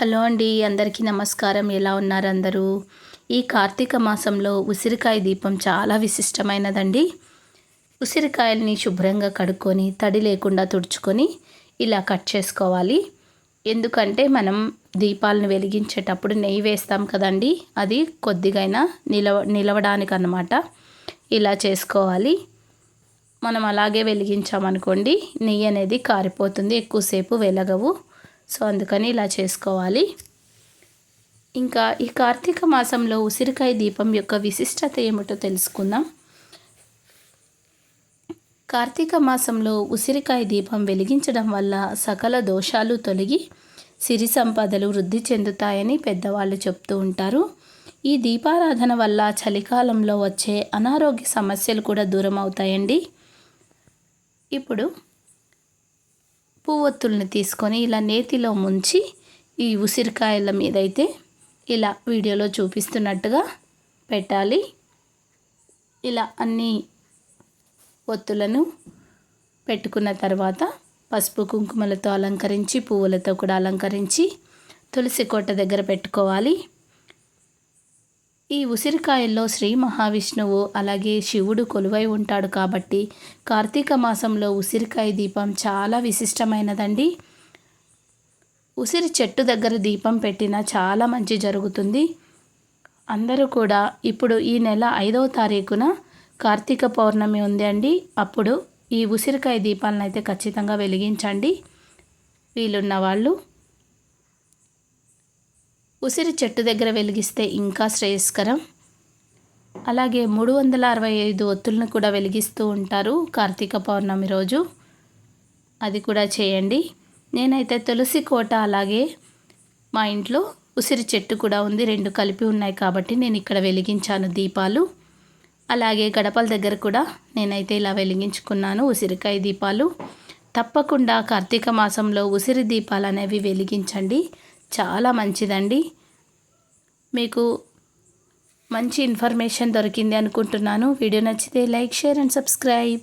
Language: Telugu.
హలో అండి అందరికీ నమస్కారం. ఎలా ఉన్నారు అందరూ? ఈ కార్తీక మాసంలో ఉసిరికాయ దీపం చాలా విశిష్టమైనదండి. ఉసిరికాయల్ని శుభ్రంగా కడుక్కొని తడి లేకుండా తుడుచుకొని ఇలా కట్ చేసుకోవాలి. ఎందుకంటే మనం దీపాలను వెలిగించేటప్పుడు నెయ్యి వేస్తాం కదండి అది కొద్దిగైనా నిలవ నిలవడానికి అన్నమాట ఇలా చేసుకోవాలి. మనం అలాగే వెలిగించామనుకోండి నెయ్యి అనేది కారిపోతుంది ఎక్కువసేపు వెలగవు. సో అందుకని ఇలా చేసుకోవాలి. ఇంకా ఈ కార్తీక మాసంలో ఉసిరికాయ దీపం యొక్క విశిష్టత ఏమిటో తెలుసుకుందాం. కార్తీక మాసంలో ఉసిరికాయ దీపం వెలిగించడం వల్ల సకల దోషాలు తొలగి సిరి సంపదలు వృద్ధి చెందుతాయని పెద్దవాళ్ళు చెప్తూ ఉంటారు. ఈ దీపారాధన వల్ల చలికాలంలో వచ్చే అనారోగ్య సమస్యలు కూడా దూరం అవుతాయండి ఇప్పుడు పువ్వొత్తుల్ని తీసుకొని ఇలా నేతిలో ముంచి ఈ ఉసిరికాయల మీద అయితే ఇలా వీడియోలో చూపిస్తున్నట్టుగా పెట్టాలి. ఇలా అన్ని ఒత్తులను పెట్టుకున్న తర్వాత పసుపు కుంకుమలతో అలంకరించి పువ్వులతో కూడా అలంకరించి తులసి కోట దగ్గర పెట్టుకోవాలి. ఈ ఉసిరికాయల్లో శ్రీ మహావిష్ణువు అలాగే శివుడు కొలువై ఉంటాడు కాబట్టి కార్తీక మాసంలో ఉసిరికాయ దీపం చాలా విశిష్టమైనదండి. ఉసిరి చెట్టు దగ్గర దీపం పెట్టినా చాలా మంచి జరుగుతుంది. అందరూ కూడా ఇప్పుడు ఈ నెల ఐదవ తారీఖున కార్తీక పౌర్ణమి ఉంది అండి. అప్పుడు ఈ ఉసిరికాయ దీపాలను అయితే ఖచ్చితంగా వెలిగించండి. వీలున్న వాళ్ళు ఉసిరి చెట్టు దగ్గర వెలిగిస్తే ఇంకా శ్రేయస్కరం. అలాగే మూడు వందల అరవై ఐదు ఒత్తులను కూడా వెలిగిస్తూ ఉంటారు కార్తీక పౌర్ణమి రోజు. అది కూడా చేయండి. నేనైతే తులసి కోట అలాగే మా ఇంట్లో ఉసిరి చెట్టు కూడా ఉంది. రెండు కలిపి ఉన్నాయి కాబట్టి నేను ఇక్కడ వెలిగించాను దీపాలు. అలాగే గడపల దగ్గర కూడా నేనైతే ఇలా వెలిగించుకున్నాను ఉసిరికాయ దీపాలు. తప్పకుండా కార్తీక మాసంలో ఉసిరి దీపాలు అనేవి వెలిగించండి. చాలా మంచిదండి. మీకు మంచి ఇన్ఫర్మేషన్ దొరికింది అనుకుంటున్నాను. వీడియో నచ్చితే లైక్ షేర్ అండ్ సబ్స్క్రైబ్.